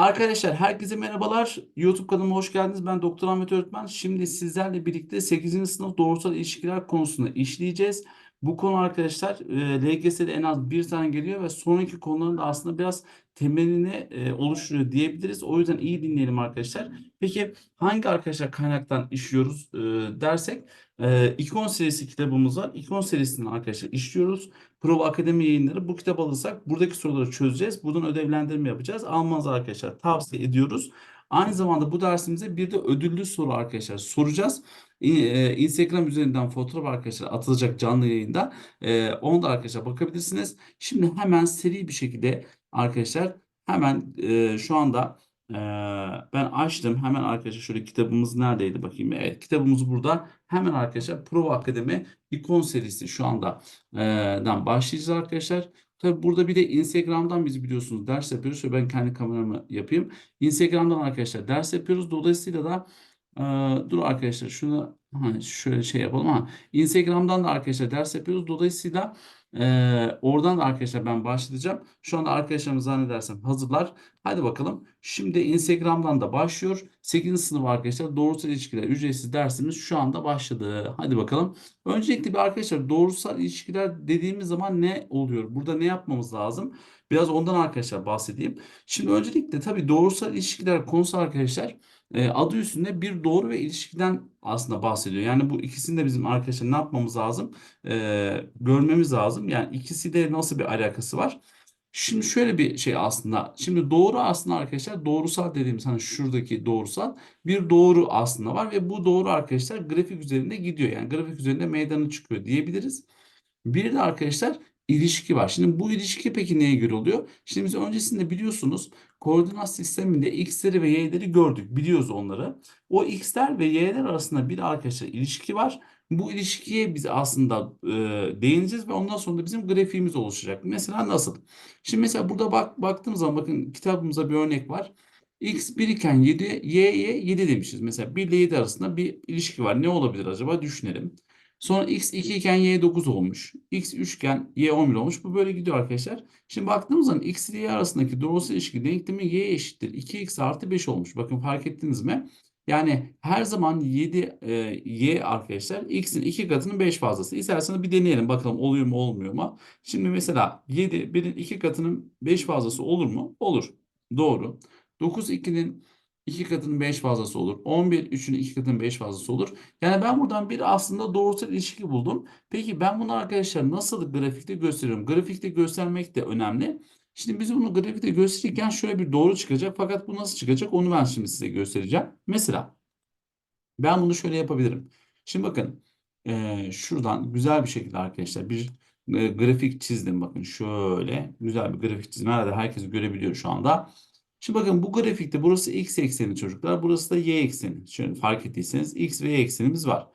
Arkadaşlar herkese merhabalar. YouTube kanalıma hoş geldiniz. Ben Doktor Ahmet Öğretmen. Şimdi sizlerle birlikte 8. sınıf doğrusal ilişkiler konusunu işleyeceğiz. Bu konu arkadaşlar e, LGS'de en az bir tane geliyor ve sonraki konuların da aslında biraz temelini e, oluşturuyor diyebiliriz. O yüzden iyi dinleyelim arkadaşlar. Peki hangi arkadaşlar kaynaktan işliyoruz e, dersek e, İkon serisi kitabımız var. İkon serisinden arkadaşlar işliyoruz. Prova Akademi yayınları bu kitap alırsak buradaki soruları çözeceğiz. Buradan ödevlendirme yapacağız. Almanızı arkadaşlar tavsiye ediyoruz. Aynı zamanda bu dersimize bir de ödüllü soru arkadaşlar soracağız. E, Instagram üzerinden fotoğraf arkadaşlar atılacak canlı yayında. E, onu da arkadaşlar bakabilirsiniz. Şimdi hemen seri bir şekilde arkadaşlar hemen e, şu anda ben açtım. Hemen arkadaşlar şöyle kitabımız neredeydi bakayım. Evet kitabımız burada. Hemen arkadaşlar Prova Akademi ikon serisi şu anda başlayacağız arkadaşlar. Tabii burada bir de Instagram'dan biz biliyorsunuz ders yapıyoruz. Şöyle ben kendi kameramı yapayım. Instagram'dan arkadaşlar ders yapıyoruz. Dolayısıyla da e, dur arkadaşlar şunu ha, şöyle şey yapalım ha. Instagram'dan da arkadaşlar ders yapıyoruz. Dolayısıyla e, oradan da arkadaşlar ben başlayacağım. Şu anda arkadaşlarım zannedersem hazırlar. Hadi bakalım. Şimdi Instagram'dan da başlıyor. 8. sınıf arkadaşlar doğrusal ilişkiler ücretsiz dersimiz şu anda başladı. Hadi bakalım. Öncelikle bir arkadaşlar doğrusal ilişkiler dediğimiz zaman ne oluyor? Burada ne yapmamız lazım? Biraz ondan arkadaşlar bahsedeyim. Şimdi öncelikle tabii doğrusal ilişkiler konusu arkadaşlar e, adı üstünde bir doğru ve ilişkiden aslında bahsediyor. Yani bu ikisini de bizim arkadaşlar ne yapmamız lazım? E, görmemiz lazım. Yani ikisi de nasıl bir alakası var? Şimdi şöyle bir şey aslında. Şimdi doğru aslında arkadaşlar doğrusal dediğimiz hani şuradaki doğrusal bir doğru aslında var ve bu doğru arkadaşlar grafik üzerinde gidiyor. Yani grafik üzerinde meydana çıkıyor diyebiliriz. Bir de arkadaşlar ilişki var. Şimdi bu ilişki peki neye göre oluyor? Şimdi biz öncesinde biliyorsunuz koordinat sisteminde x'leri ve y'leri gördük. Biliyoruz onları. O x'ler ve y'ler arasında bir arkadaşlar ilişki var. Bu ilişkiye biz aslında e, değineceğiz ve ondan sonra da bizim grafiğimiz oluşacak. Mesela nasıl? Şimdi mesela burada bak baktığımız zaman bakın kitabımıza bir örnek var. X 1 iken 7, y'ye 7 demişiz. Mesela 1 ile 7 arasında bir ilişki var. Ne olabilir acaba? Düşünelim. Sonra x 2 iken y 9 olmuş. x 3 iken y 11 olmuş. Bu böyle gidiyor arkadaşlar. Şimdi baktığımız zaman x ile y arasındaki doğrusal ilişki denklemi y eşittir. 2x artı 5 olmuş. Bakın fark ettiniz mi? Yani her zaman 7 e, y arkadaşlar x'in 2 katının 5 fazlası. İsterseniz bir deneyelim bakalım oluyor mu olmuyor mu? Şimdi mesela 7 1'in 2 katının 5 fazlası olur mu? Olur. Doğru. 9 2'nin 2 katının 5 fazlası olur. 11 3'ün 2 katının 5 fazlası olur. Yani ben buradan bir aslında doğrusal ilişki buldum. Peki ben bunu arkadaşlar nasıl grafikte gösteriyorum? Grafikte göstermek de önemli. Şimdi biz bunu grafikte gösterirken şöyle bir doğru çıkacak. Fakat bu nasıl çıkacak onu ben şimdi size göstereceğim. Mesela ben bunu şöyle yapabilirim. Şimdi bakın eee, şuradan güzel bir şekilde arkadaşlar bir e, grafik çizdim. Bakın şöyle güzel bir grafik çizdim. Herhalde herkes görebiliyor şu anda. Şimdi bakın bu grafikte burası x ekseni çocuklar. Burası da y ekseni. Şöyle fark ettiyseniz x ve y eksenimiz var.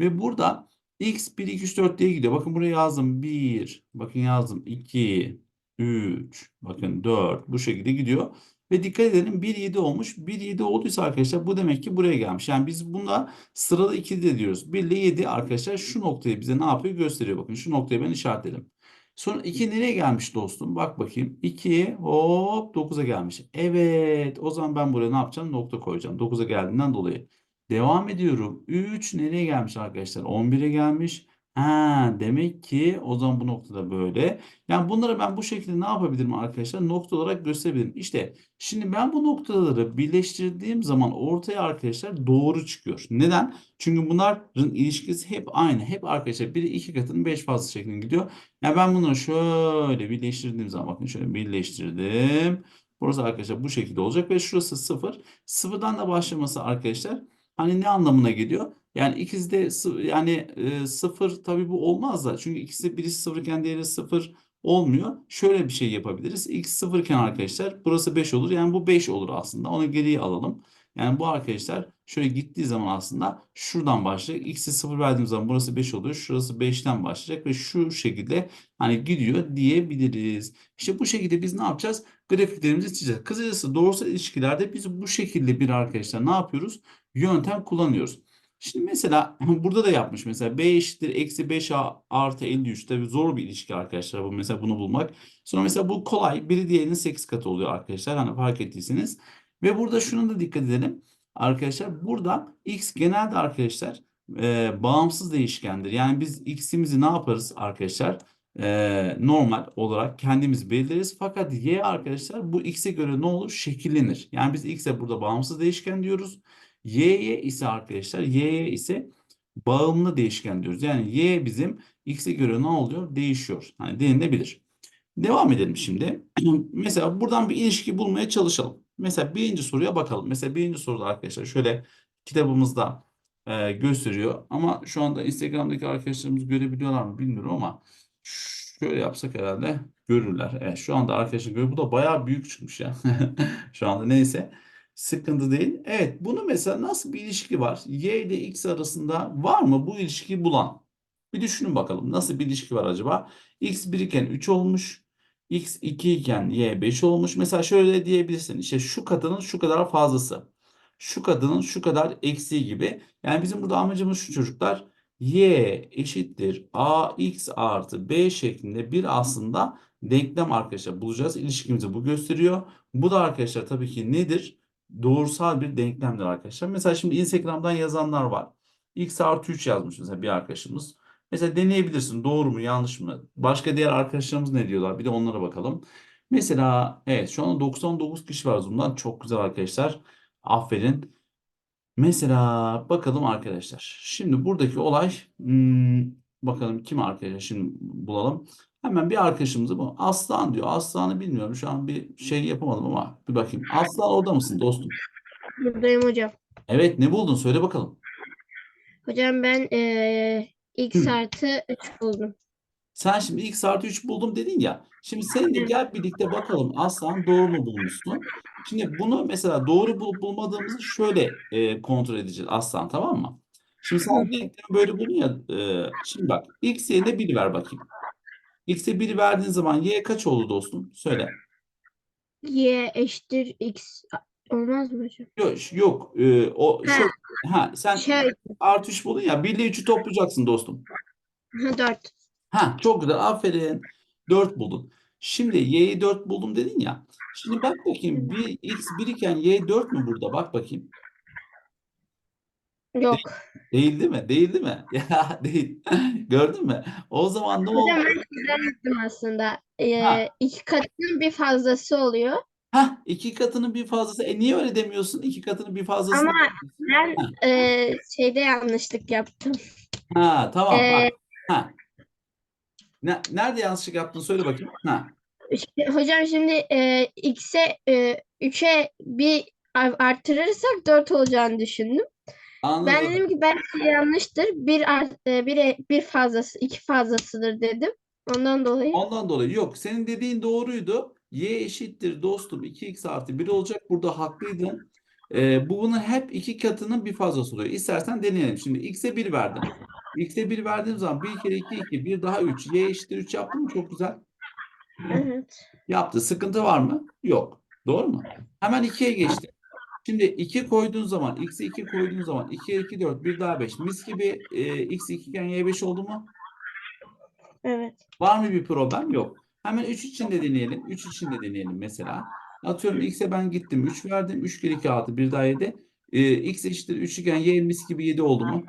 Ve burada x 1, 2, 3, 4 diye gidiyor. Bakın buraya yazdım 1. Bakın yazdım 2, 3. Bakın 4. Bu şekilde gidiyor. Ve dikkat edelim 1, 7 olmuş. 1, 7 olduysa arkadaşlar bu demek ki buraya gelmiş. Yani biz bunda sıralı 2 de diyoruz. 1 ile 7 arkadaşlar şu noktayı bize ne yapıyor gösteriyor. Bakın şu noktayı ben işaretledim. Sonra 2 nereye gelmiş dostum? Bak bakayım. 2 hop 9'a gelmiş. Evet. O zaman ben buraya ne yapacağım? Nokta koyacağım. 9'a geldiğinden dolayı. Devam ediyorum. 3 nereye gelmiş arkadaşlar? 11'e gelmiş. Ha, demek ki o zaman bu noktada böyle. Yani bunları ben bu şekilde ne yapabilirim arkadaşlar? Nokta olarak gösterebilirim. İşte şimdi ben bu noktaları birleştirdiğim zaman ortaya arkadaşlar doğru çıkıyor. Neden? Çünkü bunların ilişkisi hep aynı. Hep arkadaşlar biri iki katının 5 fazla şeklinde gidiyor. Yani ben bunları şöyle birleştirdiğim zaman bakın şöyle birleştirdim. Burası arkadaşlar bu şekilde olacak ve şurası 0. Sıfırdan da başlaması arkadaşlar hani ne anlamına geliyor? Yani ikisi de yani e, 0 tabii bu olmaz da çünkü ikisi birisi 0 iken diğeri 0 olmuyor. Şöyle bir şey yapabiliriz. X 0 iken arkadaşlar burası 5 olur. Yani bu 5 olur aslında. Onu geriye alalım. Yani bu arkadaşlar şöyle gittiği zaman aslında şuradan başlayacak. X'i 0 verdiğim zaman burası 5 oluyor. Şurası 5'ten başlayacak ve şu şekilde hani gidiyor diyebiliriz. İşte bu şekilde biz ne yapacağız? Grafiklerimizi çizeceğiz. Kısacası doğrusal ilişkilerde biz bu şekilde bir arkadaşlar ne yapıyoruz? Yöntem kullanıyoruz. Şimdi mesela burada da yapmış mesela b eşittir eksi 5a artı 53 tabii zor bir ilişki arkadaşlar bu mesela bunu bulmak. Sonra mesela bu kolay biri diğerinin 8 katı oluyor arkadaşlar hani fark ettiyseniz. Ve burada şunu da dikkat edelim arkadaşlar burada x genelde arkadaşlar e, bağımsız değişkendir. Yani biz x'imizi ne yaparız arkadaşlar? E, normal olarak kendimiz belirleriz. Fakat y arkadaşlar bu x'e göre ne olur? Şekillenir. Yani biz x'e burada bağımsız değişken diyoruz. Y'ye ise arkadaşlar y'ye ise bağımlı değişken diyoruz. Yani y bizim x'e göre ne oluyor? Değişiyor. Hani denilebilir. Devam edelim şimdi. Mesela buradan bir ilişki bulmaya çalışalım. Mesela birinci soruya bakalım. Mesela birinci soruda arkadaşlar şöyle kitabımızda e, gösteriyor. Ama şu anda Instagram'daki arkadaşlarımız görebiliyorlar mı bilmiyorum ama şöyle yapsak herhalde görürler. Evet, şu anda arkadaşlar görüyor. Bu da bayağı büyük çıkmış ya. Şu anda neyse. Sıkıntı değil. Evet bunu mesela nasıl bir ilişki var? Y ile X arasında var mı bu ilişkiyi bulan? Bir düşünün bakalım. Nasıl bir ilişki var acaba? X 1 iken 3 olmuş. X 2 iken Y 5 olmuş. Mesela şöyle diyebilirsin. İşte şu katının şu kadar fazlası. Şu kadının şu kadar eksiği gibi. Yani bizim burada amacımız şu çocuklar. Y eşittir AX artı B şeklinde bir aslında denklem arkadaşlar bulacağız. İlişkimizi bu gösteriyor. Bu da arkadaşlar tabii ki nedir? Doğrusal bir denklemdir arkadaşlar. Mesela şimdi Instagram'dan yazanlar var. X artı 3 yazmış mesela bir arkadaşımız. Mesela deneyebilirsin. Doğru mu yanlış mı? Başka diğer arkadaşlarımız ne diyorlar? Bir de onlara bakalım. Mesela evet şu anda 99 kişi var Zoom'dan. Çok güzel arkadaşlar. Aferin. Mesela bakalım arkadaşlar. Şimdi buradaki olay hmm, bakalım kim arkadaşlar şimdi bulalım. Hemen bir arkadaşımızı bu. Aslan diyor. Aslan'ı bilmiyorum. Şu an bir şey yapamadım ama bir bakayım. Aslan orada mısın dostum? Buradayım hocam. Evet ne buldun? Söyle bakalım. Hocam ben eee x Hı. artı 3 buldum. Sen şimdi x artı 3 buldum dedin ya. Şimdi seninle gel birlikte bakalım Aslan doğru mu bulmuşsun? Şimdi bunu mesela doğru bulup bulmadığımızı şöyle e, kontrol edeceğiz Aslan tamam mı? Şimdi sen denklemi böyle buldun ya. e, şimdi bak x yerine 1 ver bakayım. X'e 1 verdiğin zaman y kaç oldu dostum? Söyle. y eşittir x olmaz mı hocam? Yok, yok e, o Ha. şöyle, ha sen Şey artı 3 buldun ya 1 ile 3'ü toplayacaksın dostum. 4. Ha çok güzel aferin. 4 buldun. Şimdi y'yi 4 buldum dedin ya. Şimdi bak bakayım bir x 1 iken y 4 mü burada? Bak bakayım. Yok. Değil değil mi? Değil değil mi? Ya değil. Gördün mü? O zaman ne oldu? Hocam ben sizden yaptım aslında. Ha. Eee iki katının bir fazlası oluyor. Hah iki katının bir fazlası. E niye öyle demiyorsun? İki katının bir fazlası. Ama Ben eee şeyde yanlışlık yaptım. Ha tamam Ee, bak. Ha. Ne, nerede yanlışlık yaptın söyle bakayım. Ha. Şimdi- hocam şimdi eee x'e eee 3'e bir ar- artırırsak 4 olacağını düşündüm. Ben Anladım. dedim ki belki yanlıştır. Bir, e, bir, bir fazlası, iki fazlasıdır dedim. Ondan dolayı. Ondan dolayı yok. Senin dediğin doğruydu. Y eşittir dostum 2x artı 1 olacak. Burada haklıydın. Ee, bu bunun hep iki katının bir fazlası oluyor. İstersen deneyelim. Şimdi x'e 1 verdim. x'e 1 verdiğim zaman 1 kere 2 2 1 daha 3. Y eşittir 3 yaptın mı? Çok güzel. Evet. Yaptı. Sıkıntı var mı? Yok. Doğru mu? Hemen 2'ye geçti. Şimdi 2 koyduğun zaman, x'e 2 koyduğun zaman 2'ye 2 4, 1 daha 5. Mis gibi e, x 2 iken y 5 oldu mu? Evet. Var mı bir problem? Yok. Hemen 3 için de deneyelim. 3 için de deneyelim mesela. Atıyorum x'e ben gittim 3 verdim. 3 kere 2 6 1 daha 7. Ee, x eşittir 3 iken y mis gibi 7 oldu mu?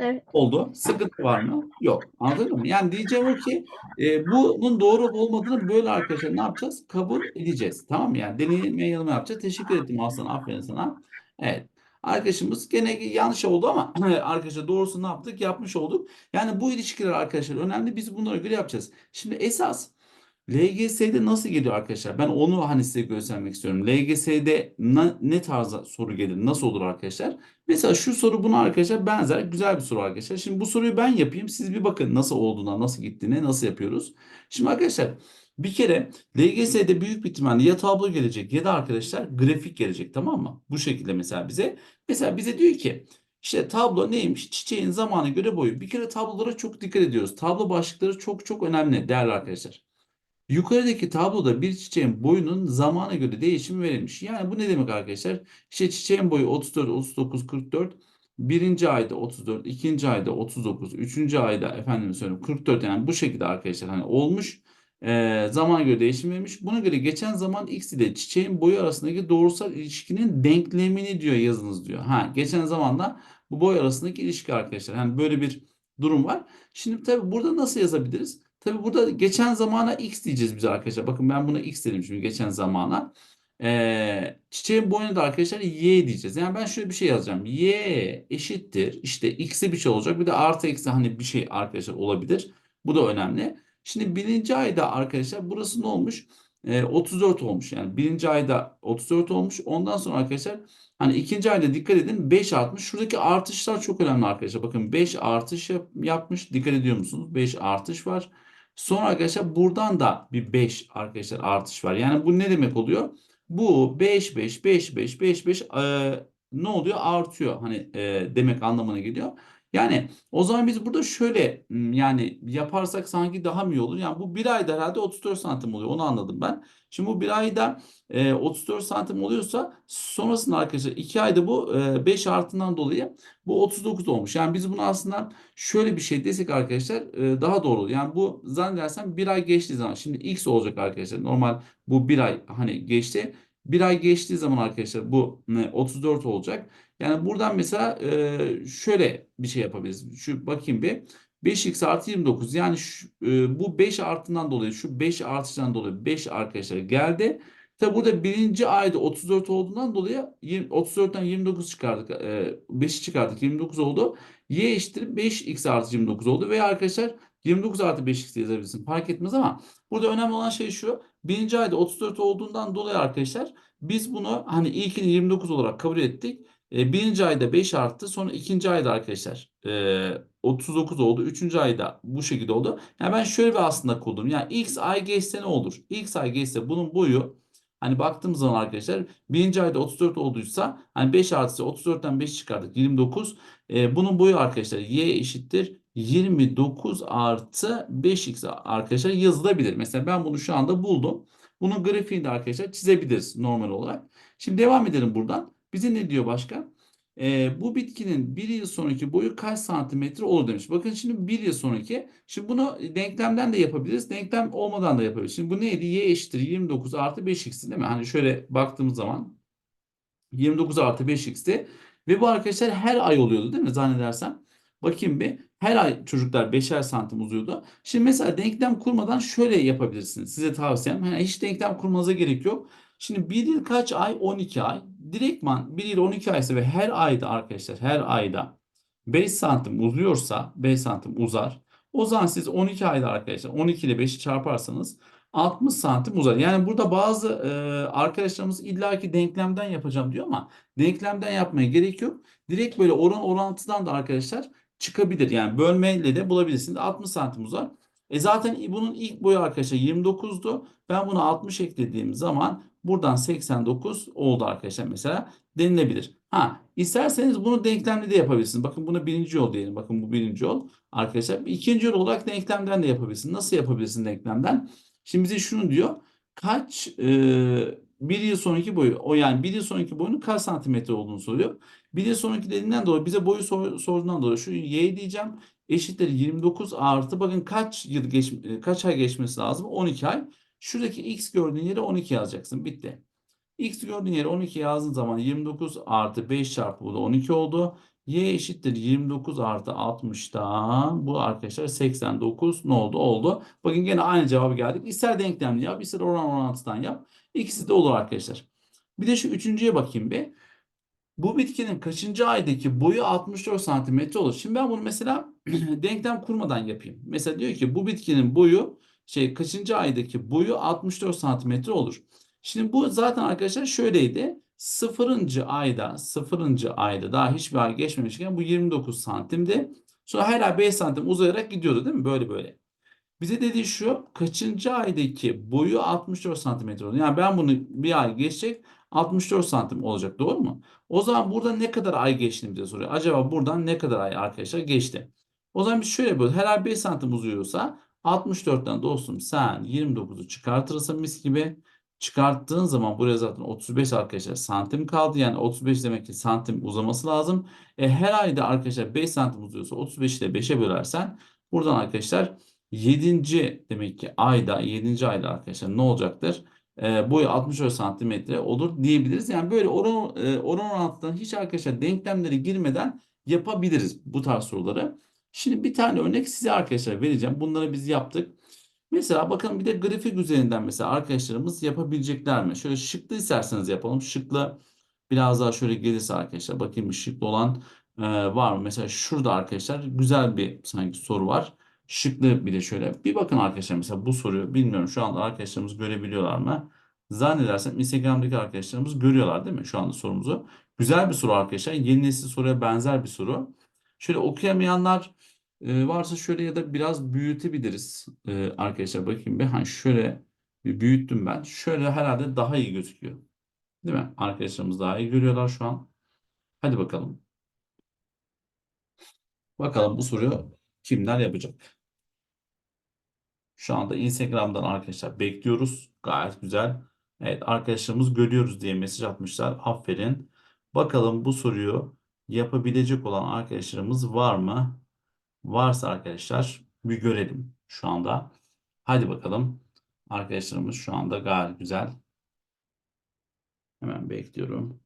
Evet. Oldu. Sıkıntı var mı? Yok. Anladın mı? Yani diyeceğim o ki e, bunun doğru olmadığını böyle arkadaşlar ne yapacağız? Kabul edeceğiz. Tamam mı? Yani deneme yanılma yapacağız. Teşekkür ettim Aslan. Aferin sana. Evet. Arkadaşımız gene yanlış oldu ama arkadaşlar doğrusu ne yaptık? Yapmış olduk. Yani bu ilişkiler arkadaşlar önemli. Biz bunlara göre yapacağız. Şimdi esas LGS'de nasıl geliyor arkadaşlar? Ben onu hani size göstermek istiyorum. LGS'de ne, ne tarzda soru gelir? Nasıl olur arkadaşlar? Mesela şu soru buna arkadaşlar benzer güzel bir soru arkadaşlar. Şimdi bu soruyu ben yapayım. Siz bir bakın nasıl olduğuna, nasıl gittiğine, nasıl yapıyoruz. Şimdi arkadaşlar bir kere LGS'de büyük bir ihtimalle ya tablo gelecek ya da arkadaşlar grafik gelecek tamam mı? Bu şekilde mesela bize. Mesela bize diyor ki işte tablo neymiş? Çiçeğin zamana göre boyu. Bir kere tablolara çok dikkat ediyoruz. Tablo başlıkları çok çok önemli değerli arkadaşlar. Yukarıdaki tabloda bir çiçeğin boyunun zamana göre değişimi verilmiş. Yani bu ne demek arkadaşlar? İşte çiçeğin boyu 34, 39, 44. Birinci ayda 34, ikinci ayda 39, üçüncü ayda efendim söyleyeyim 44 yani bu şekilde arkadaşlar hani olmuş. Ee, zaman göre değişim vermiş. Buna göre geçen zaman x ile çiçeğin boyu arasındaki doğrusal ilişkinin denklemini diyor yazınız diyor. Ha geçen zamanla bu boy arasındaki ilişki arkadaşlar. Yani böyle bir durum var. Şimdi tabii burada nasıl yazabiliriz? Tabii burada geçen zamana x diyeceğiz biz arkadaşlar. Bakın ben buna x dedim şimdi geçen zamana. Ee, çiçeğin boyuna da arkadaşlar y diyeceğiz. Yani ben şöyle bir şey yazacağım. y eşittir. İşte x'e bir şey olacak. Bir de artı eksi hani bir şey arkadaşlar olabilir. Bu da önemli. Şimdi birinci ayda arkadaşlar burası ne olmuş? Ee, 34 olmuş. Yani birinci ayda 34 olmuş. Ondan sonra arkadaşlar hani ikinci ayda dikkat edin 5 artmış. Şuradaki artışlar çok önemli arkadaşlar. Bakın 5 artış yap- yapmış. Dikkat ediyor musunuz? 5 artış var. Sonra arkadaşlar buradan da bir 5 arkadaşlar artış var. Yani bu ne demek oluyor? Bu 5 5 5 5 5 5 eee, ne oluyor? Artıyor. Hani eee, demek anlamına geliyor. Yani o zaman biz burada şöyle m, yani yaparsak sanki daha mı iyi olur? Yani bu bir ayda herhalde 34 santim oluyor. Onu anladım ben. Şimdi bu bir ayda e, 34 santim oluyorsa sonrasında arkadaşlar 2 ayda bu e, 5 artıından dolayı bu 39 olmuş. Yani biz bunu aslında şöyle bir şey desek arkadaşlar e, daha doğru olur. Yani bu zannedersem bir ay geçtiği zaman şimdi x olacak arkadaşlar. Normal bu bir ay hani geçti. Bir ay geçtiği zaman arkadaşlar bu e, 34 olacak. Yani buradan mesela şöyle bir şey yapabiliriz. Şu bakayım bir. 5x artı 29 yani şu, bu 5 artıdan dolayı şu 5 artıştan dolayı 5 arkadaşlar geldi. Tabi burada birinci ayda 34 olduğundan dolayı 20, 34'ten 29 çıkardık. E, 5'i çıkardık 29 oldu. Y eşittir 5x artı 29 oldu. Veya arkadaşlar 29 artı 5x de yazabilirsin. Fark etmez ama burada önemli olan şey şu. Birinci ayda 34 olduğundan dolayı arkadaşlar biz bunu hani ilkini 29 olarak kabul ettik. E, birinci ayda 5 arttı. Sonra ikinci ayda arkadaşlar e, 39 oldu. Üçüncü ayda bu şekilde oldu. Yani ben şöyle bir aslında kurdum. Yani x ay geçse ne olur? x ay geçse bunun boyu hani baktığımız zaman arkadaşlar birinci ayda 34 olduysa hani 5 artı 34'ten 5 çıkardık 29. E, bunun boyu arkadaşlar y eşittir 29 artı 5x arkadaşlar yazılabilir. Mesela ben bunu şu anda buldum. Bunun grafiğini de arkadaşlar çizebiliriz normal olarak. Şimdi devam edelim buradan. Bize ne diyor başka? Ee, bu bitkinin bir yıl sonraki boyu kaç santimetre olur demiş. Bakın şimdi bir yıl sonraki. Şimdi bunu denklemden de yapabiliriz. Denklem olmadan da yapabiliriz. Şimdi bu neydi? Y eşittir 29 artı 5x değil mi? Hani şöyle baktığımız zaman 29 artı 5x'ti. Ve bu arkadaşlar her ay oluyordu değil mi? Zannedersem. Bakayım bir. Her ay çocuklar 5'er santim uzuyordu. Şimdi mesela denklem kurmadan şöyle yapabilirsiniz. Size tavsiyem. Yani hiç denklem kurmanıza gerek yok. Şimdi bir yıl kaç ay? 12 ay. Direktman bir yıl 12 aysa ve her ayda arkadaşlar her ayda 5 santim uzuyorsa 5 santim uzar. O zaman siz 12 ayda arkadaşlar 12 ile 5'i çarparsanız 60 santim uzar. Yani burada bazı e, arkadaşlarımız illaki denklemden yapacağım diyor ama denklemden yapmaya gerek yok. Direkt böyle oran orantıdan da arkadaşlar çıkabilir. Yani bölmeyle de bulabilirsiniz. 60 santim uzar. E zaten bunun ilk boyu arkadaşlar 29'du. Ben buna 60 eklediğim zaman buradan 89 oldu arkadaşlar mesela denilebilir. Ha isterseniz bunu denklemle de yapabilirsiniz. Bakın bunu birinci yol diyelim. Bakın bu birinci yol arkadaşlar. İkinci yol olarak denklemden de yapabilirsin. Nasıl yapabilirsin denklemden? Şimdi bize şunu diyor. Kaç e, bir yıl sonraki boyu o yani bir yıl sonraki boyunun kaç santimetre olduğunu soruyor. Bir yıl sonraki dediğinden dolayı bize boyu sor, sorduğundan dolayı şu y diyeceğim eşittir 29 artı bakın kaç yıl geç kaç ay geçmesi lazım? 12 ay. Şuradaki x gördüğün yere 12 yazacaksın. Bitti. X gördüğün yere 12 yazdığın zaman 29 artı 5 çarpı bu da 12 oldu. Y eşittir 29 artı 60'tan bu arkadaşlar 89 ne oldu? Oldu. Bakın gene aynı cevabı geldik. İster denklemli yap ister oran orantıdan yap. İkisi de olur arkadaşlar. Bir de şu üçüncüye bakayım bir. Bu bitkinin kaçıncı aydaki boyu 64 santimetre olur. Şimdi ben bunu mesela denklem kurmadan yapayım. Mesela diyor ki bu bitkinin boyu şey kaçıncı aydaki boyu 64 santimetre olur. Şimdi bu zaten arkadaşlar şöyleydi. Sıfırıncı ayda, sıfırıncı ayda daha hiçbir ay geçmemişken bu 29 santimdi. Sonra her ay 5 santim uzayarak gidiyordu değil mi? Böyle böyle. Bize dediği şu kaçıncı aydaki boyu 64 santimetre oldu. Yani ben bunu bir ay geçecek 64 santim olacak doğru mu? O zaman burada ne kadar ay geçtiğini bize soruyor. Acaba buradan ne kadar ay arkadaşlar geçti? O zaman biz şöyle yapıyoruz. Her ay 5 santim uzuyorsa 64'ten dostum sen 29'u çıkartırsan mis gibi Çıkarttığın zaman buraya zaten 35 arkadaşlar santim kaldı. Yani 35 demek ki santim uzaması lazım. E, her ayda arkadaşlar 5 santim uzuyorsa 35 ile 5'e bölersen buradan arkadaşlar 7. demek ki ayda 7. ayda arkadaşlar ne olacaktır? E, boyu 64 santimetre olur diyebiliriz. Yani böyle oran, e, oran orantıdan hiç arkadaşlar denklemlere girmeden yapabiliriz bu tarz soruları. Şimdi bir tane örnek size arkadaşlar vereceğim. Bunları biz yaptık. Mesela bakın bir de grafik üzerinden mesela arkadaşlarımız yapabilecekler mi? Şöyle şıklı isterseniz yapalım. Şıklı biraz daha şöyle gelirse arkadaşlar bakayım şıklı olan e, var mı? Mesela şurada arkadaşlar güzel bir sanki soru var. Şıklı bir de şöyle. Bir bakın arkadaşlar mesela bu soruyu bilmiyorum şu anda arkadaşlarımız görebiliyorlar mı? Zannedersem Instagram'daki arkadaşlarımız görüyorlar değil mi şu anda sorumuzu? Güzel bir soru arkadaşlar. Yeni nesil soruya benzer bir soru. Şöyle okuyamayanlar e, varsa şöyle ya da biraz büyütebiliriz e, arkadaşlar. Bakayım bir. Ha, şöyle bir büyüttüm ben. Şöyle herhalde daha iyi gözüküyor. Değil mi? Arkadaşlarımız daha iyi görüyorlar şu an. Hadi bakalım. Bakalım bu soruyu kimler yapacak? Şu anda Instagram'dan arkadaşlar bekliyoruz. Gayet güzel. Evet arkadaşlarımız görüyoruz diye mesaj atmışlar. Aferin. Bakalım bu soruyu yapabilecek olan arkadaşlarımız var mı? Varsa arkadaşlar bir görelim şu anda. Hadi bakalım. Arkadaşlarımız şu anda gayet güzel. Hemen bekliyorum.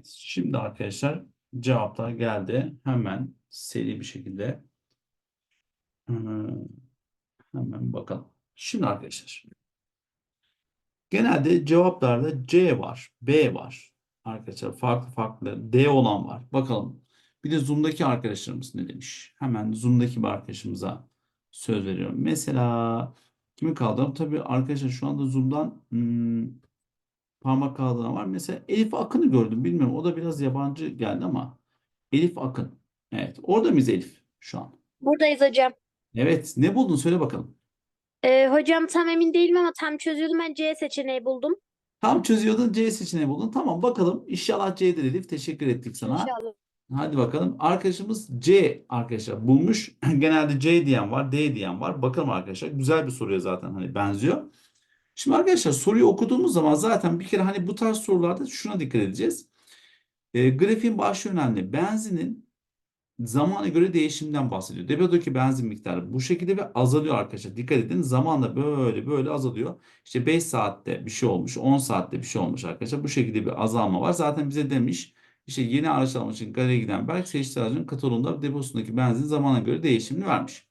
Evet, şimdi arkadaşlar cevaplar geldi. Hemen seri bir şekilde hemen bakalım. Şimdi arkadaşlar genelde cevaplarda C var, B var. Arkadaşlar farklı farklı D olan var. Bakalım. Bir de Zoom'daki arkadaşlarımız ne demiş? Hemen Zoom'daki bir arkadaşımıza söz veriyorum. Mesela kimi kaldıralım? Tabii arkadaşlar şu anda Zoom'dan hmm, parmak kaldıran var. Mesela Elif Akın'ı gördüm. Bilmiyorum o da biraz yabancı geldi ama Elif Akın. Evet. Orada mıyız Elif şu an? Buradayız hocam. Evet. Ne buldun? Söyle bakalım. Ee, hocam tam emin değilim ama tam çözüyordum. Ben C seçeneği buldum. Tam çözüyordun. C seçeneği buldun. Tamam bakalım. İnşallah C'dir Elif. Teşekkür ettik sana. İnşallah. Hadi bakalım. Arkadaşımız C arkadaşlar bulmuş. Genelde C diyen var, D diyen var. Bakalım arkadaşlar. Güzel bir soruya zaten hani benziyor. Şimdi arkadaşlar soruyu okuduğumuz zaman zaten bir kere hani bu tarz sorularda şuna dikkat edeceğiz. E, grafiğin başlığı önemli. Benzinin zamana göre değişimden bahsediyor. Depodaki benzin miktarı bu şekilde ve azalıyor arkadaşlar. Dikkat edin zamanla böyle böyle azalıyor. İşte 5 saatte bir şey olmuş, 10 saatte bir şey olmuş arkadaşlar. Bu şekilde bir azalma var. Zaten bize demiş işte yeni araç almak için galeriye giden Berk seçtiği aracın katalogunda deposundaki benzin zamana göre değişimini vermiş.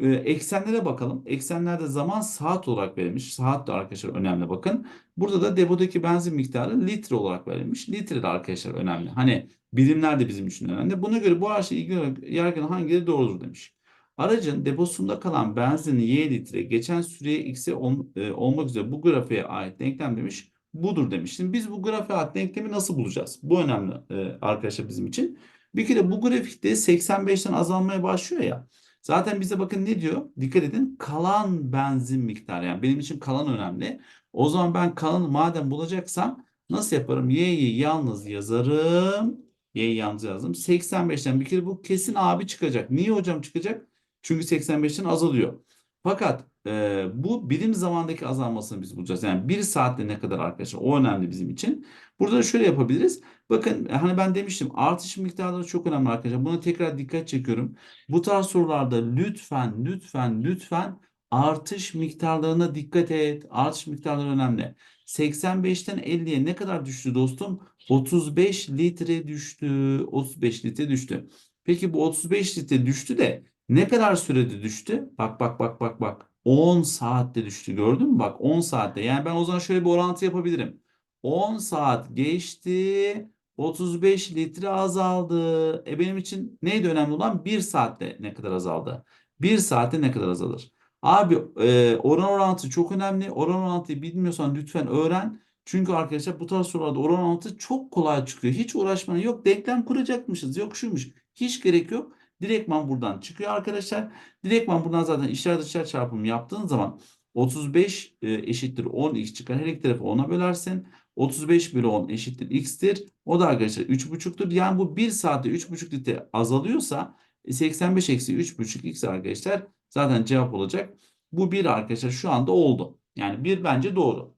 Ee, eksenlere bakalım. Eksenlerde zaman saat olarak verilmiş. Saat de arkadaşlar önemli bakın. Burada da depodaki benzin miktarı litre olarak verilmiş. Litre de arkadaşlar önemli. Hani birimler de bizim için önemli. Buna göre bu araçla ilgili olarak yargının hangileri doğrudur demiş. Aracın deposunda kalan benzinin Y litre geçen süreye X'e e, olmak üzere bu grafiğe ait denklem demiş. Budur demiş. Biz bu grafiğe ait denklemi nasıl bulacağız? Bu önemli e, arkadaşlar bizim için. Bir kere bu grafikte 85'ten azalmaya başlıyor ya. Zaten bize bakın ne diyor? Dikkat edin. Kalan benzin miktarı. Yani benim için kalan önemli. O zaman ben kalanı madem bulacaksam nasıl yaparım? Y'yi yalnız yazarım. Y'yi yalnız yazdım. 85'ten bir kere bu kesin abi çıkacak. Niye hocam çıkacak? Çünkü 85'ten azalıyor. Fakat e, bu birim zamandaki azalmasını biz bulacağız. Yani bir saatte ne kadar arkadaşlar? O önemli bizim için. Burada da şöyle yapabiliriz. Bakın hani ben demiştim artış miktarları çok önemli arkadaşlar. Buna tekrar dikkat çekiyorum. Bu tarz sorularda lütfen lütfen lütfen artış miktarlarına dikkat et. Artış miktarları önemli. 85'ten 50'ye ne kadar düştü dostum? 35 litre düştü. 35 litre düştü. Peki bu 35 litre düştü de ne kadar sürede düştü? Bak bak bak bak bak. 10 saatte düştü gördün mü? Bak 10 saatte. Yani ben o zaman şöyle bir orantı yapabilirim. 10 saat geçti. 35 litre azaldı. E benim için neydi önemli olan? 1 saatte ne kadar azaldı? 1 saatte ne kadar azalır? Abi e, oran orantı çok önemli. Oran orantıyı bilmiyorsan lütfen öğren. Çünkü arkadaşlar bu tarz sorularda oran orantı çok kolay çıkıyor. Hiç uğraşmanın yok. Denklem kuracakmışız. Yok şuymuş. Hiç gerek yok. Direktman buradan çıkıyor arkadaşlar. Direktman buradan zaten içler dışlar çarpımı yaptığın zaman 35 e, eşittir 10x çıkar. Her iki tarafı 10'a bölersin. 35 bölü 10 eşittir x'tir. O da arkadaşlar 3,5'tur. Yani bu 1 saatte 3,5 litre azalıyorsa e, 85 eksi 3,5 x arkadaşlar zaten cevap olacak. Bu 1 arkadaşlar şu anda oldu. Yani 1 bence doğru.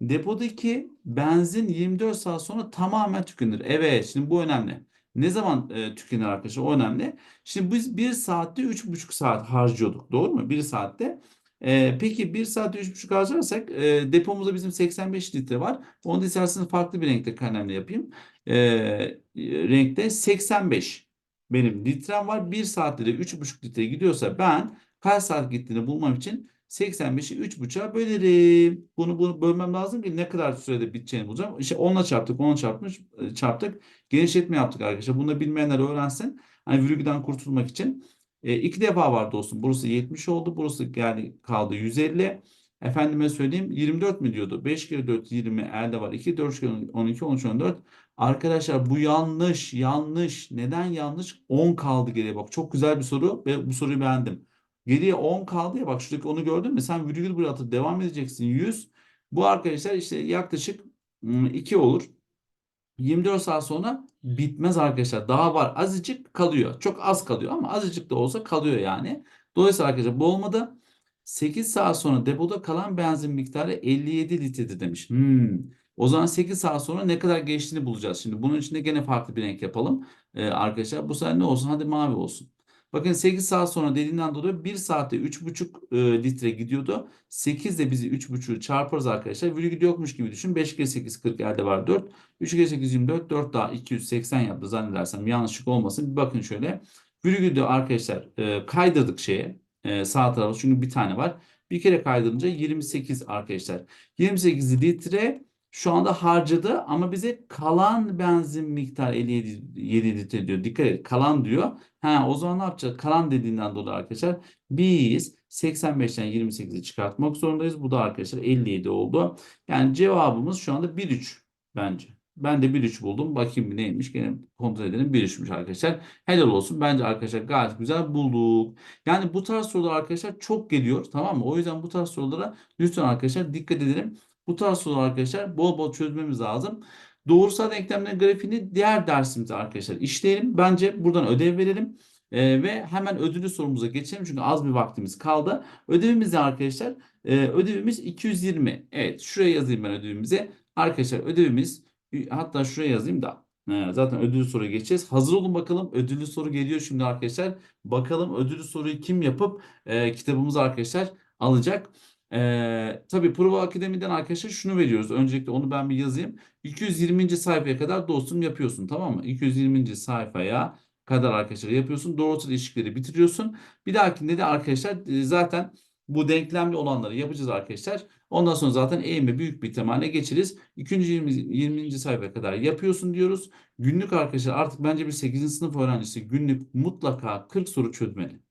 Depodaki benzin 24 saat sonra tamamen tükenir. Evet şimdi bu önemli. Ne zaman e, tükenir arkadaşlar? O önemli. Şimdi biz 1 saatte 3,5 saat harcıyorduk. Doğru mu? 1 saatte. E, peki 1 saatte 3,5 harcarsak e, depomuzda bizim 85 litre var. Onu da isterseniz farklı bir renkte kalemle yapayım. E, renkte 85 benim litrem var. 1 saatte de 3,5 litre gidiyorsa ben kaç saat gittiğini bulmam için 85'i 3,5'a bölerim. Bunu, bunu bölmem lazım ki ne kadar sürede biteceğini bulacağım. İşte 10'la çarptık, 10'la çarpmış, e, çarptık. Genişletme yaptık arkadaşlar. Bunu da bilmeyenler öğrensin. Hani virgülden kurtulmak için. E, iki defa var dostum. Burası 70 oldu. Burası yani kaldı 150. Efendime söyleyeyim 24 mi diyordu? 5 kere 4 20 elde var. 2 4 kere 12 13 14. Arkadaşlar bu yanlış yanlış. Neden yanlış? 10 kaldı geriye bak. Çok güzel bir soru ve bu soruyu beğendim. Geriye 10 kaldı ya bak şuradaki onu gördün mü? Sen virgül buraya atıp devam edeceksin 100. Bu arkadaşlar işte yaklaşık 2 olur. 24 saat sonra bitmez arkadaşlar. Daha var. Azıcık kalıyor. Çok az kalıyor ama azıcık da olsa kalıyor yani. Dolayısıyla arkadaşlar bu olmadı. 8 saat sonra depoda kalan benzin miktarı 57 litredir demiş. Hmm. O zaman 8 saat sonra ne kadar geçtiğini bulacağız. Şimdi bunun için de gene farklı bir renk yapalım. Ee, arkadaşlar bu sefer ne olsun? Hadi mavi olsun. Bakın 8 saat sonra dediğinden dolayı 1 saatte 3,5 e, litre gidiyordu. 8 de bizi 3,5'u çarparız arkadaşlar. Virgül yokmuş gibi düşün. 5 kere 8 40 elde var 4. 3 kere 8 24. 4 daha 280 yaptı zannedersem. Yanlışlık olmasın. Bir bakın şöyle. Virgülü arkadaşlar e, kaydırdık şeye. E, sağ tarafa çünkü bir tane var. Bir kere kaydırınca 28 arkadaşlar. 28 litre şu anda harcadı ama bize kalan benzin miktarı 57 7 litre diyor. Dikkat et kalan diyor. Ha, o zaman ne yapacağız? Kalan dediğinden dolayı arkadaşlar biz 85'ten 28'i çıkartmak zorundayız. Bu da arkadaşlar 57 oldu. Yani cevabımız şu anda 1-3 bence. Ben de 1-3 buldum. Bakayım neymiş. Gene kontrol edelim. 1-3'müş arkadaşlar. Helal olsun. Bence arkadaşlar gayet güzel bulduk. Yani bu tarz sorular arkadaşlar çok geliyor. Tamam mı? O yüzden bu tarz sorulara lütfen arkadaşlar dikkat edelim. Bu tarz sorular arkadaşlar bol bol çözmemiz lazım. Doğrusal denklemlerin grafiğini diğer dersimizde arkadaşlar işleyelim. Bence buradan ödev verelim. Ee, ve hemen ödüllü sorumuza geçelim. Çünkü az bir vaktimiz kaldı. Ödevimiz ne arkadaşlar? Ee, ödevimiz 220. Evet şuraya yazayım ben ödevimize. Arkadaşlar ödevimiz hatta şuraya yazayım da. Ee, zaten ödüllü soruya geçeceğiz. Hazır olun bakalım. Ödüllü soru geliyor şimdi arkadaşlar. Bakalım ödüllü soruyu kim yapıp e, kitabımızı arkadaşlar alacak. Ee, tabii Prova Akademi'den arkadaşlar şunu veriyoruz. Öncelikle onu ben bir yazayım. 220. sayfaya kadar dostum yapıyorsun tamam mı? 220. sayfaya kadar arkadaşlar yapıyorsun. Doğrusal ilişkileri bitiriyorsun. Bir dahakinde de arkadaşlar e, zaten bu denklemli olanları yapacağız arkadaşlar. Ondan sonra zaten eğimi büyük bir ihtimalle geçeriz. 2. 20. 20. sayfaya kadar yapıyorsun diyoruz. Günlük arkadaşlar artık bence bir 8. sınıf öğrencisi günlük mutlaka 40 soru çözmeli.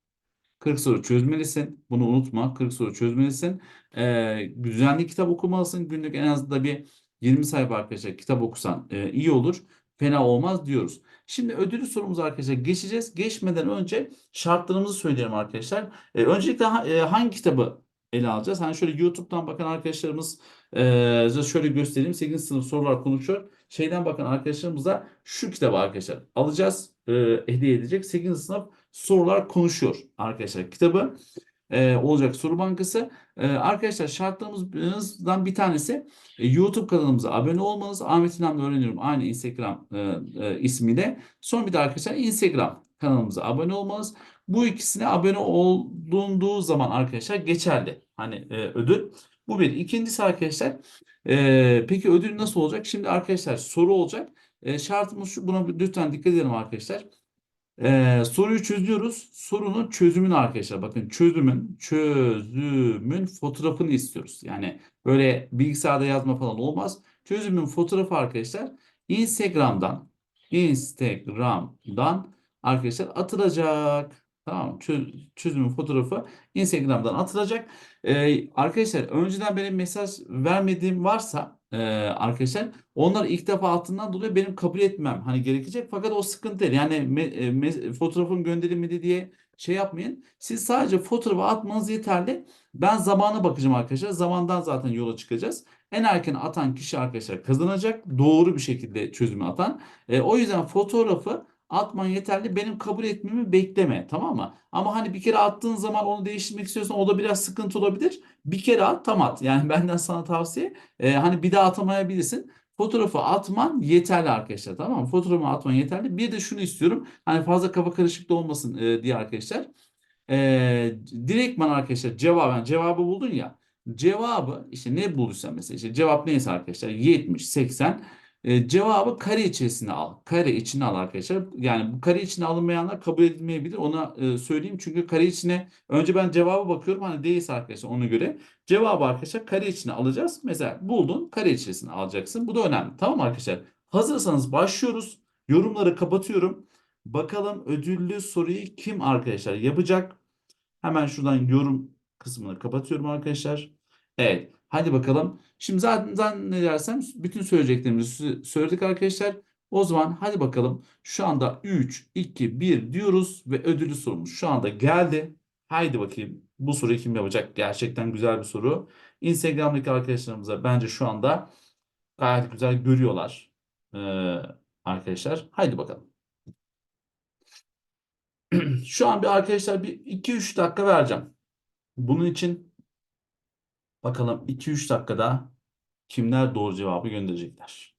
40 soru çözmelisin. Bunu unutma. 40 soru çözmelisin. Ee, düzenli kitap okumalısın. Günlük en az da bir 20 sayfa arkadaşlar kitap okusan e, iyi olur. Fena olmaz diyoruz. Şimdi ödüllü sorumuza arkadaşlar geçeceğiz. Geçmeden önce şartlarımızı söyleyelim arkadaşlar. E, öncelikle ha- e, hangi kitabı ele alacağız? Hani şöyle YouTube'dan bakan arkadaşlarımız e, şöyle göstereyim. 8. sınıf sorular konuşuyor. Şeyden bakan arkadaşlarımız da şu kitabı arkadaşlar alacağız. E, hediye edecek. 8. sınıf sorular konuşuyor arkadaşlar. Kitabı e, olacak soru bankası. E, arkadaşlar şartlarımızdan bir tanesi e, YouTube kanalımıza abone olmanız. Ahmet İnan'la öğreniyorum aynı Instagram e, e, ismiyle. Son bir de arkadaşlar Instagram kanalımıza abone olmanız. Bu ikisine abone olunduğu zaman arkadaşlar geçerli. Hani e, ödül. Bu bir. İkincisi arkadaşlar e, peki ödül nasıl olacak? Şimdi arkadaşlar soru olacak. E, şartımız şu. Buna lütfen dikkat edelim arkadaşlar. Ee, soruyu çözüyoruz. Sorunun çözümünü arkadaşlar bakın çözümün çözümün fotoğrafını istiyoruz. Yani böyle bilgisayarda yazma falan olmaz. Çözümün fotoğrafı arkadaşlar Instagram'dan Instagram'dan arkadaşlar atılacak. Tamam çözümün fotoğrafı Instagram'dan atılacak. Ee, arkadaşlar önceden benim mesaj vermediğim varsa e, arkadaşlar. Onlar ilk defa attığından dolayı benim kabul etmem hani gerekecek. Fakat o sıkıntı değil. Yani me- e, me- fotoğrafın gönderilmedi diye şey yapmayın. Siz sadece fotoğrafı atmanız yeterli. Ben zamana bakacağım arkadaşlar. Zamandan zaten yola çıkacağız. En erken atan kişi arkadaşlar kazanacak. Doğru bir şekilde çözümü atan. E, o yüzden fotoğrafı atman yeterli. Benim kabul etmemi bekleme. Tamam mı? Ama hani bir kere attığın zaman onu değiştirmek istiyorsan o da biraz sıkıntı olabilir. Bir kere at tam at. Yani benden sana tavsiye. e, hani bir daha atamayabilirsin. Fotoğrafı atman yeterli arkadaşlar. Tamam mı? Fotoğrafı atman yeterli. Bir de şunu istiyorum. Hani fazla kafa karışıklığı olmasın e, diye arkadaşlar. E, direktman arkadaşlar cevaben cevabı buldun ya. Cevabı işte ne bulduysan mesela işte cevap neyse arkadaşlar 70, 80 e, cevabı kare içerisine al. Kare içine al arkadaşlar. Yani bu kare içine alınmayanlar kabul edilmeyebilir. Ona e, söyleyeyim. Çünkü kare içine önce ben cevaba bakıyorum. Hani değilse arkadaşlar ona göre cevabı arkadaşlar kare içine alacağız. Mesela buldun kare içerisine alacaksın. Bu da önemli. Tamam arkadaşlar? Hazırsanız başlıyoruz. Yorumları kapatıyorum. Bakalım ödüllü soruyu kim arkadaşlar yapacak? Hemen şuradan yorum kısmını kapatıyorum arkadaşlar. Evet. Hadi bakalım. Şimdi zaten zannedersem bütün söyleyeceklerimizi sö- söyledik arkadaşlar. O zaman hadi bakalım. Şu anda 3, 2, 1 diyoruz ve ödüllü sorumuz şu anda geldi. Haydi bakayım. Bu soruyu kim yapacak? Gerçekten güzel bir soru. Instagram'daki arkadaşlarımıza bence şu anda gayet güzel görüyorlar. Ee, arkadaşlar. Haydi bakalım. Şu an bir arkadaşlar bir 2-3 dakika vereceğim. Bunun için bakalım 2-3 dakikada kimler doğru cevabı gönderecekler.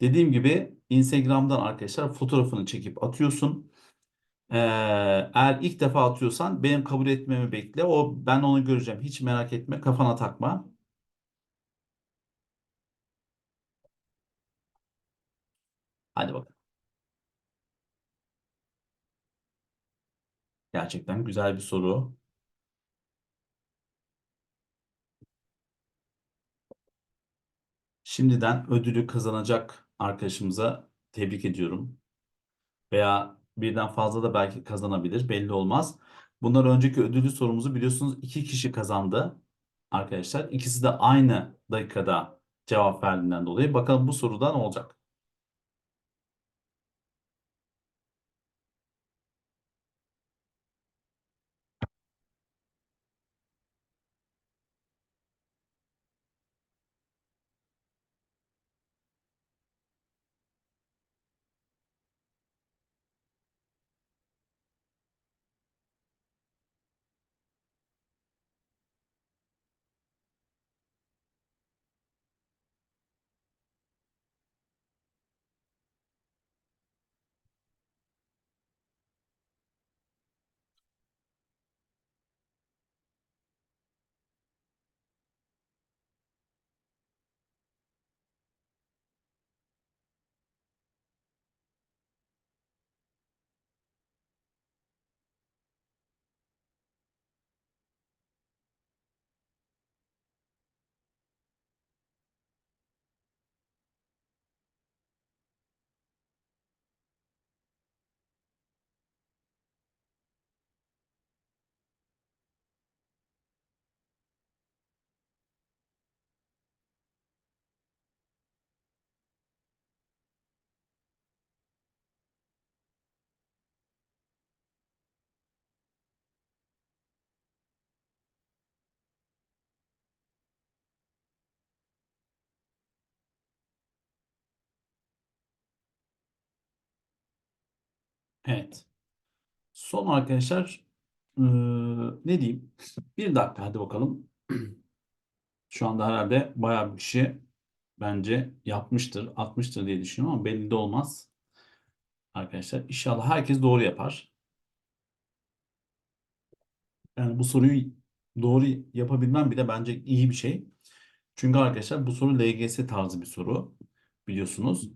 Dediğim gibi Instagram'dan arkadaşlar fotoğrafını çekip atıyorsun. Ee, eğer ilk defa atıyorsan benim kabul etmemi bekle. O ben onu göreceğim. Hiç merak etme. Kafana takma. Hadi bakalım. Gerçekten güzel bir soru. Şimdiden ödülü kazanacak arkadaşımıza tebrik ediyorum. Veya birden fazla da belki kazanabilir. Belli olmaz. Bundan önceki ödüllü sorumuzu biliyorsunuz iki kişi kazandı arkadaşlar. İkisi de aynı dakikada cevap verdiğinden dolayı. Bakalım bu soruda ne olacak? Evet. Son arkadaşlar eee, ne diyeyim? Bir dakika hadi bakalım. Şu anda herhalde bayağı bir kişi bence yapmıştır, atmıştır diye düşünüyorum ama belli de olmaz. Arkadaşlar inşallah herkes doğru yapar. Yani bu soruyu doğru yapabilmem bile bence iyi bir şey. Çünkü arkadaşlar bu soru LGS tarzı bir soru biliyorsunuz.